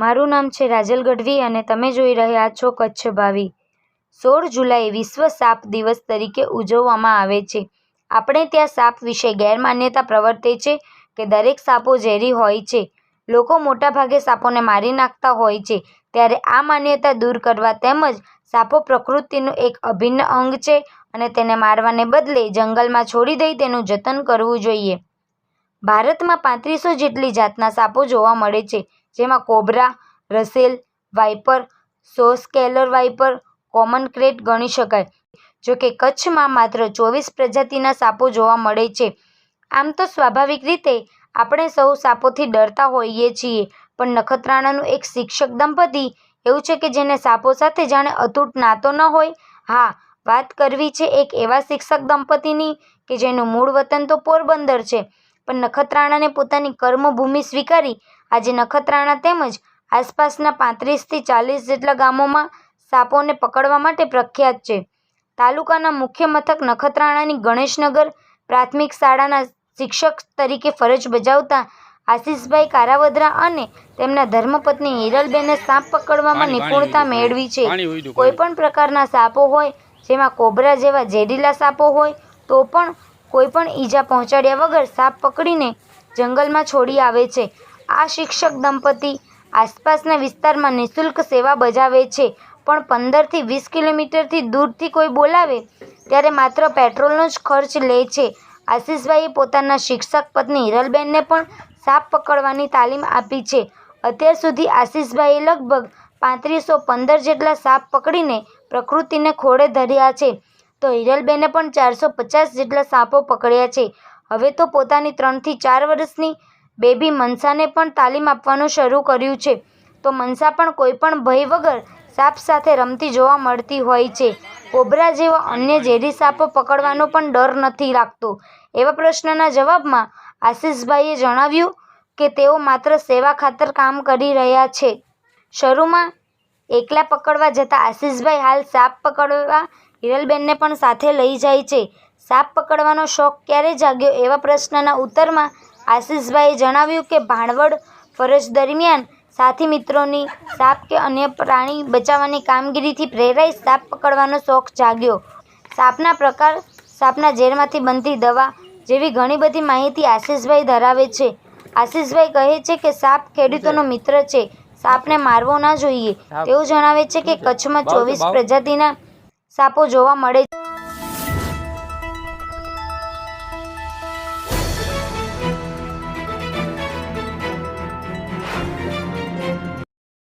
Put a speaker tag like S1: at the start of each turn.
S1: મારું નામ છે રાજલ ગઢવી અને તમે જોઈ રહ્યા છો કચ્છ ભાવી. સોળ જુલાઈ વિશ્વ સાપ દિવસ તરીકે ઉજવવામાં આવે છે. આપણે ત્યાં સાપ વિશે ગેરમાન્યતા પ્રવર્તે છે કે દરેક સાપો ઝેરી હોય છે. લોકો મોટાભાગે સાપોને મારી નાખતા હોય છે. ત્યારે આ માન્યતા દૂર કરવા તેમજ સાપો પ્રકૃતિનું એક અભિન્ન અંગ છે અને તેને મારવાને બદલે જંગલમાં છોડી દઈ તેનું જતન કરવું જોઈએ. ભારતમાં પાંત્રીસો જેટલી જાતના સાપો જોવા મળે છે. જેમાં cobra, Russell, viper saw scaled viper, common krait ગણી શકાય. જોકે કચ્છમાં માત્ર ચોવીસ પ્રજાતિના સાપો જોવા મળે છે. આમ તો સ્વાભાવિક રીતે આપણે સૌ સાપોથી ડરતા હોઈએ છીએ, પણ નખત્રાણાનું એક શિક્ષક દંપતી એવું છે કે જેને સાપો સાથે જાણે અતૂટ નાતો ન હોય. હા, વાત કરવી છે એક એવા શિક્ષક દંપતીની કે જેનું મૂળ વતન તો પોરબંદર છે, પણ નખત્રાણાને પોતાની કર્મભૂમિ સ્વીકારી આજે નખત્રાણા તેમજ આસપાસના પાંત્રીસથી ચાલીસ જેટલા ગામોમાં સાપોને પકડવા માટે પ્રખ્યાત છે. તાલુકાના મુખ્ય મથક નખત્રાણાની ગણેશનગર પ્રાથમિક શાળાના શિક્ષક તરીકે ફરજ બજાવતા આશીષભાઈ કારાવદરા અને તેમના ધર્મપત્ની હિરલબેને સાપ પકડવામાં નિપુણતા મેળવી છે. કોઈપણ પ્રકારના સાપો હોય જેમાં કોબરા જેવા ઝેરીલા સાપો હોય તો પણ કોઈપણ ઈજા પહોંચાડ્યા વગર સાપ પકડીને જંગલમાં છોડી આવે છે. આ શિક્ષક દંપતી આસપાસના વિસ્તારમાં નિઃશુલ્ક સેવા બજાવે છે, પણ પંદરથી વીસ કિલોમીટરથી દૂરથી કોઈ બોલાવે? ત્યારે માત્ર પેટ્રોલનો જ ખર્ચ લે છે. આશીષભાઈએ પોતાના શિક્ષક પત્ની હિરલબેનને પણ સાપ પકડવાની તાલીમ આપી છે. અત્યાર સુધી આશીષભાઈએ લગભગ પાંત્રીસો પંદર જેટલા સાપ પકડીને પ્રકૃતિને ખોળે ધર્યા છે. તો હિરલબેને પણ ચારસો પચાસ જેટલા સાપો પકડ્યા છે. હવે તો પોતાની ત્રણથી ચાર વર્ષની બેબી મનસાને પણ તાલીમ આપવાનું શરૂ કર્યું છે. તો મનસા પણ કોઈપણ ભય વગર સાપ સાથે રમતી જોવા મળતી હોય છે. કોબરા જેવા અન્ય ઝેરી સાપો પકડવાનો પણ ડર નથી લાગતો. એવા પ્રશ્નના જવાબમાં આશીષભાઈએ જણાવ્યું કે તેઓ માત્ર સેવા ખાતર કામ કરી રહ્યા છે. શરૂમાં એકલા પકડવા જતા આશીષભાઈ હાલ સાપ પકડવા હિરલબેનને પણ સાથે લઈ જાય છે. સાપ પકડવાનો શોખ ક્યારે જાગ્યો એવા પ્રશ્નના ઉત્તરમાં આશીષભાઈએ જણાવ્યું કે ભાણવડ ફરજ દરમિયાન સાથી મિત્રોની સાપ કે અન્ય પ્રાણી બચાવવાની કામગીરીથી પ્રેરાઈ સાપ પકડવાનો શોખ જાગ્યો. સાપના પ્રકાર સાપના ઝેરમાંથી બનતી દવા જેવી ઘણી બધી માહિતી આશીષભાઈ ધરાવે છે. આશીષભાઈ કહે છે કે સાપ ખેડૂતોનો મિત્ર છે. સાપને મારવો ના જોઈએ. તેવું જણાવે છે કે કચ્છમાં ચોવીસ પ્રજાતિના સાપો જોવા મળે છે